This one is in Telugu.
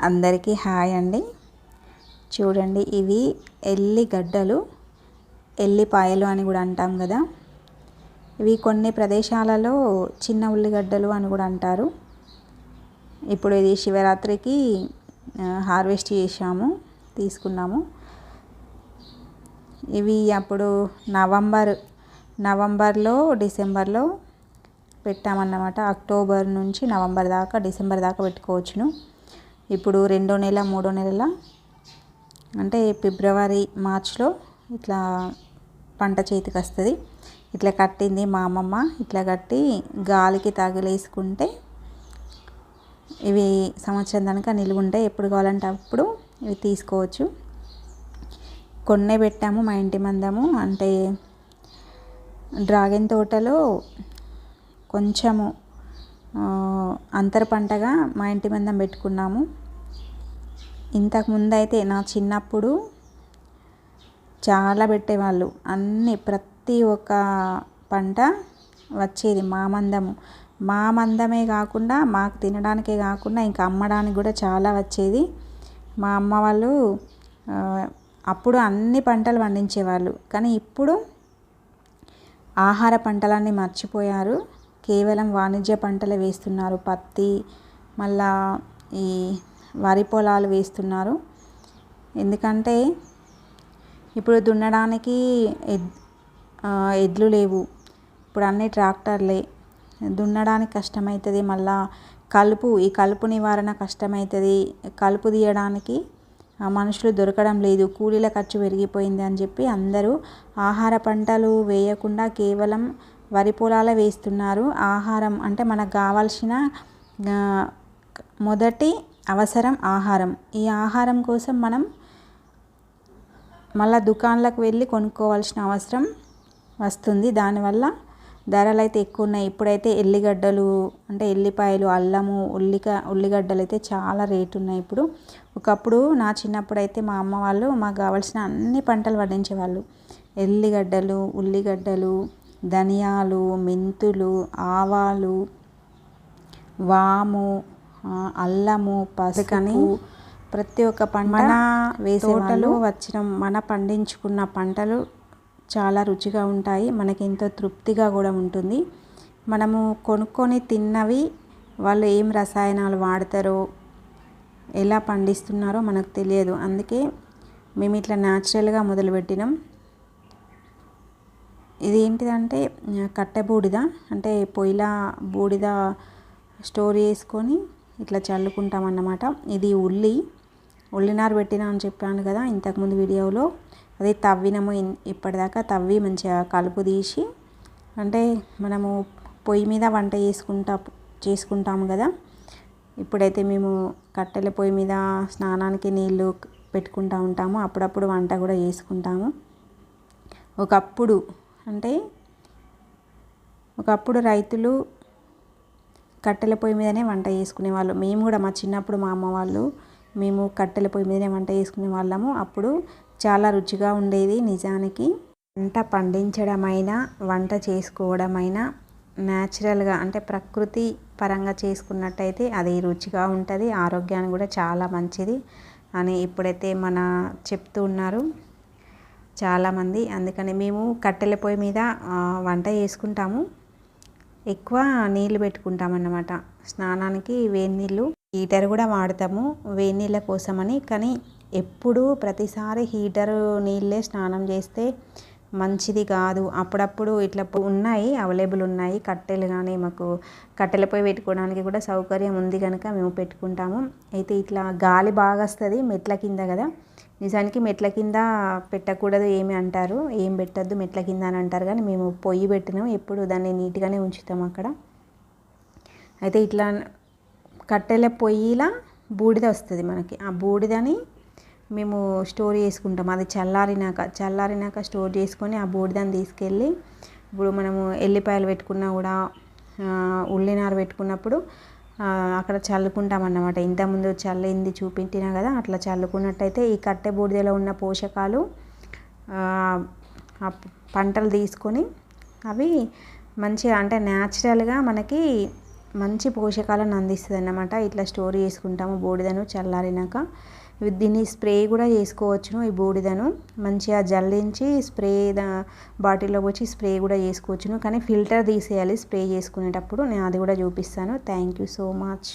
అందరికీ హాయ్ అండి. చూడండి ఇవి ఎల్లిగడ్డలు ఎల్లిపాయలు అని కూడా అంటాం కదా. ఇవి కొన్ని ప్రదేశాలలో చిన్న ఉల్లిగడ్డలు అని కూడా అంటారు. ఇప్పుడు ఇది శివరాత్రికి హార్వెస్ట్ చేసాము తీసుకున్నాము. ఇవి అప్పుడు నవంబర్ నవంబర్లో డిసెంబర్లో పెట్టామన్నమాట. అక్టోబర్ నుంచి నవంబర్ దాకా డిసెంబర్ దాకా పెట్టుకోవచ్చును. ఇప్పుడు రెండో నెల మూడో నెలల అంటే ఫిబ్రవరి మార్చ్లో ఇట్లా పంట చేతికి వస్తుంది. ఇట్లా కట్టింది మా అమ్మమ్మ. ఇట్లా కట్టి గాలికి తగిలేసుకుంటే ఇవి సంవత్సరం దానిక నిలువ ఉంటాయి ఎప్పుడు కావాలంటే అప్పుడు ఇవి తీసుకోవచ్చు. కొన్నే పెట్టాము మా ఇంటి మందము. అంటే డ్రాగన్ తోటలో కొంచెము అంతర పంటగా మా ఇంటి మందం పెట్టుకున్నాము. ఇంతకుముందు అయితే నా చిన్నప్పుడు చాలా పెట్టేవాళ్ళు. అన్ని ప్రతి ఒక్క పంట వచ్చేది మా మందము. మా మందమే కాకుండా మాకు తినడానికే కాకుండా ఇంకా అమ్మడానికి కూడా చాలా వచ్చేది. మా అమ్మ వాళ్ళు అప్పుడు అన్ని పంటలు పండించేవాళ్ళు. కానీ ఇప్పుడు ఆహార పంటలన్నీ మర్చిపోయారు. కేవలం వాణిజ్య పంటలు వేస్తున్నారు. పత్తి మళ్ళా ఈ వరి పొలాలు వేస్తున్నారు. ఎందుకంటే ఇప్పుడు దున్నడానికి ఎద్ ఎడ్లు లేవు. ఇప్పుడు అన్ని ట్రాక్టర్లే. దున్నడానికి కష్టమవుతుంది మళ్ళా కలుపు ఈ కలుపు నివారణ కష్టమవుతుంది కలుపు తీయడానికి మనుషులు దొరకడం లేదు. కూలీల ఖర్చు పెరిగిపోయింది అని చెప్పి అందరూ ఆహార పంటలు వేయకుండా కేవలం వరి పొలాలే వేస్తున్నారు. ఆహారం అంటే మనకు కావాల్సిన మొదటి అవసరం ఆహారం. ఈ ఆహారం కోసం మనం మళ్ళీ దుకాణాలకు వెళ్ళి కొనుక్కోవాల్సిన అవసరం వస్తుంది. దానివల్ల ధరలు అయితే ఎక్కువ ఉన్నాయి. ఇప్పుడైతే ఎల్లిగడ్డలు అంటే ఎల్లిపాయలు అల్లము ఉల్లిక ఉల్లిగడ్డలు అయితే చాలా రేటు ఉన్నాయి ఇప్పుడు. ఒకప్పుడు నా చిన్నప్పుడు అయితే మా అమ్మ వాళ్ళు మాకు కావాల్సిన అన్ని పంటలు పండించేవాళ్ళు. ఎల్లిగడ్డలు ఉల్లిగడ్డలు ధనియాలు మెంతులు ఆవాలు వాము అల్లము పసుకని ప్రతి ఒక్క పంట మన వేసేవాళ్ళు. వచ్చిన మన పండించుకున్న పంటలు చాలా రుచిగా ఉంటాయి మనకి ఎంతో తృప్తిగా కూడా ఉంటుంది. మనము కొనుక్కొని తిన్నవి వాళ్ళు ఏం రసాయనాలు వాడతారో ఎలా పండిస్తున్నారో మనకు తెలియదు. అందుకే మేము ఇట్లా న్యాచురల్గా మొదలుపెట్టినాం. ఇది ఏంటిదంటే కట్టె బూడిద అంటే పొయ్యిల బూడిద స్టోర్ చేసుకొని ఇట్లా చల్లుకుంటాం అన్నమాట ఇది ఉల్లి. ఉల్లినారు పెట్టినా అని చెప్పాను కదా ఇంతకుముందు వీడియోలో. అది తవ్వినము ఇప్పటిదాకా తవ్వి మంచిగా కలుపు తీసి అంటే మనము పొయ్యి మీద వంట చేసుకుంటా చేసుకుంటాము కదా. ఇప్పుడైతే మేము కట్టెల పొయ్యి మీద స్నానానికి నీళ్ళు పెట్టుకుంటూ ఉంటాము. అప్పుడప్పుడు వంట కూడా చేసుకుంటాము. ఒకప్పుడు అంటే ఒకప్పుడు రైతులు కట్టెల పొయ్యి మీదనే వంట చేసుకునేవాళ్ళు మేము కూడా మా చిన్నప్పుడు మా అమ్మ వాళ్ళు మేము కట్టెల పొయ్యి మీదనే వంట చేసుకునే వాళ్ళము. అప్పుడు చాలా రుచిగా ఉండేది నిజానికి. పంట పండించడమైనా వంట చేసుకోవడమైనా న్యాచురల్గా అంటే ప్రకృతి పరంగా చేసుకున్నట్టయితే అది రుచిగా ఉంటుంది ఆరోగ్యానికి కూడా చాలా మంచిది అని ఇప్పుడైతే మన చెప్తూ ఉన్నారు చాలామంది. అందుకని మేము కట్టెల పొయ్యి మీద వంట చేసుకుంటాము. ఎక్కువ నీళ్ళు పెట్టుకుంటాం అన్నమాట స్నానానికి వేడి నీళ్ళు హీటర్ కూడా వాడతాము వేడి నీళ్ళ కోసమని. కానీ ఎప్పుడు ప్రతిసారి హీటర్ నీళ్ళే స్నానం చేస్తే మంచిది కాదు. అప్పుడప్పుడు ఇట్లా ఉన్నాయి అవైలబుల్ ఉన్నాయి. కట్టెలు కానీ మాకు కట్టెల పొయ్యి పెట్టుకోవడానికి కూడా సౌకర్యం ఉంది కనుక మేము పెట్టుకుంటాము. అయితే ఇట్లా గాలి బాగా వస్తుంది మెట్ల కింద కదా. నిజానికి మెట్ల కింద పెట్టకూడదు ఏమి అంటారు. ఏం పెట్టద్దు మెట్ల కింద అని అంటారు కానీ మేము పొయ్యి పెట్టినాం. ఎప్పుడు దాన్ని నీట్గానే ఉంచుతాం అక్కడ. అయితే ఇట్లా కట్టెల పొయ్యిలా బూడిద వస్తుంది మనకి. ఆ బూడిదని మేము స్టోర్ చేసుకుంటాం. అది చల్లారినాక చల్లారినాక స్టోర్ చేసుకొని ఆ బూడిదని తీసుకెళ్ళి ఇప్పుడు మనము ఎల్లిపాయలు పెట్టుకున్నా కూడా ఉల్లినారు పెట్టుకున్నప్పుడు అక్కడ చల్లుకుంటాం అన్నమాట ఇంతకుముందు చల్లింది చూపించినా కదా అట్లా చల్లుకున్నట్టయితే ఈ కట్టె బూడిదలో ఉన్న పోషకాలు పంటలు తీసుకొని అవి మంచిగా అంటే న్యాచురల్గా మనకి మంచి పోషకాలను అందిస్తుంది అన్నమాట ఇట్లా స్టోర్ చేసుకుంటాము బూడిదను చల్లారినాక. దీన్ని స్ప్రే కూడా చేసుకోవచ్చును ఈ బూడిదను. మంచిగా జల్లించి స్ప్రే బాటిల్లో వచ్చి స్ప్రే కూడా చేసుకోవచ్చును. కానీ ఫిల్టర్ తీసేయాలి స్ప్రే చేసుకునేటప్పుడు. నేను అది కూడా చూపిస్తాను. Thank you so much.